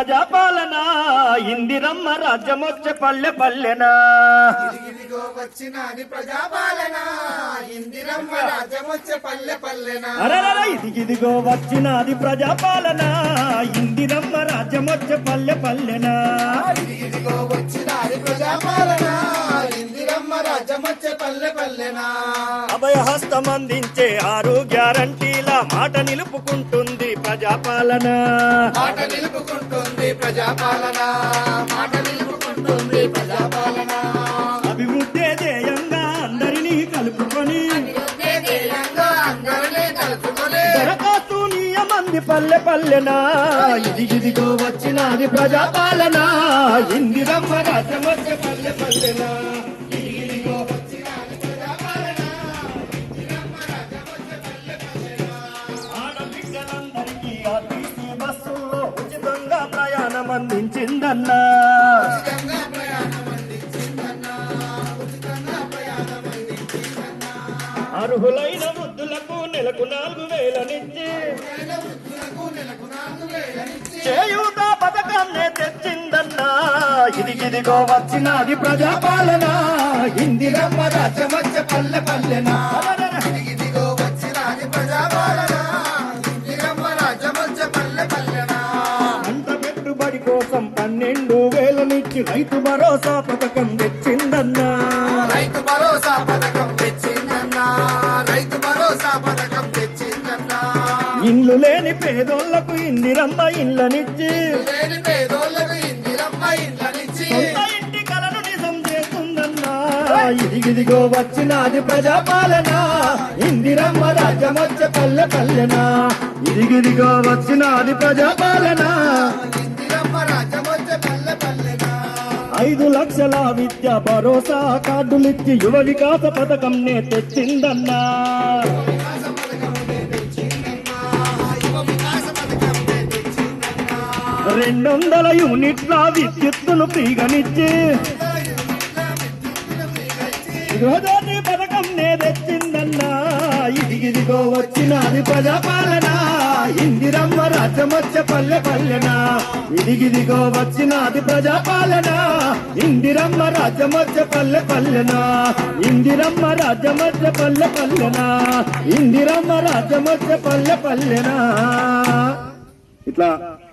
ప్రజాపాలన ఇందిరమ్మ రాజ్యమొచ్చ పల్లె పల్లెనా? ఇదిగో వచ్చినది ప్రజాపాలన? ఇందిరమ్మ రాజ్యమొచ్చే పల్లె పల్లెన? అరరర ఇదిగిదిగో వచ్చినది ప్రజాపాలన? ఇందిరమ్మ రాజ్యమొచ్చ పల్లె పల్లెనా? ఇదిగో వచ్చినది ప్రజాపాలన? ఇందిరమ్మ రాజ్యమొచ్చే పల్లె పల్లెన? అభయహస్తం అందించే ఆరు గ్యారంటీల మాట నిలుపుకుంటుంది. ప్రజాపాలన. మాట నిలుపుకుంటుంది ప్రజాపాలన. మాట నిలుపుకుంటుంది ప్రజాపాలన. అభివృద్ధి ధ్యేయంగా అందరినీ కలుపుకొని. దరఖాస్తు నియమంది పల్లె పల్లెనా. ఇదిగిదిగో వచ్చినది ప్రజాపాలన. ఇందిరమ్మ రాజ్యమొచ్చ పల్లె పల్లెనా. అందించిందన్నా ఉచితంగా అర్హులైన వృద్ధులకు నెలకు నాలుగు వేలనిచ్చి వృద్ధులకు చేయూత పథకాన్నే తెచ్చిందన్నా. ఇదిగిదిగో వచ్చినది ప్రజాపాలన. ఇందిరమ్మ రాజ్యమచ్చ పల్లె పల్లెనా. ఇదిగో వచ్చినది ప్రజాపాలన. ఇందిరమ్మ రాజ్యమొచ్చే పల్లె పల్లె. వేలనిచ్చి రైతు భరోసా పథకం తెచ్చిందన్నా. రైతు భరోసా పథకం తెచ్చిందన్నా. రైతు భరోసా పథకం తెచ్చిందన్నా. ఇల్లు లేని పేదోళ్ళకు ఇందిరమ్మ ఇళ్ళనిచ్చి లేని పేదోళ్ళకు ఇందిరమ్మ ఇండ్లనిచ్చి. సొంత ఇంటి కలను నిజం చేస్తుందన్నా. ఇదిగిదిగో వచ్చినది ప్రజాపాలన. ఇందిరమ్మ రాజ్యమచ్చ పల్లె పల్లెనా. ఇదిగిదిగో వచ్చినది ప్రజాపాలన. ఐదు లక్షల విద్య భరోసా కార్డులిచ్చి యువ వికాస పథకం నే తెచ్చిందన్నా. రెండు వందల యూనిట్ల విద్యుత్తును పీగనిచ్చి గృహజ్యోతి పథకం నే తెచ్చిందన్నా. ఇదిగిదిగో వచ్చినది ప్రజాపాలనా. ఇందిరమ్మ రాజ్యమచ్చ పల్లె పల్లెనా. ఇదిగిదిగో వచ్చినాది ప్రజాపాలన. ఇందిరమ్మ రాజ్యమచ్చ పల్లె పల్లెనా. ఇందిరమ్మ రాజ్యమచ్చ పల్లె పల్లెనా. ఇందిరమ్మ రాజ్యమచ్చ పల్లె పల్లెనా. ఇట్లా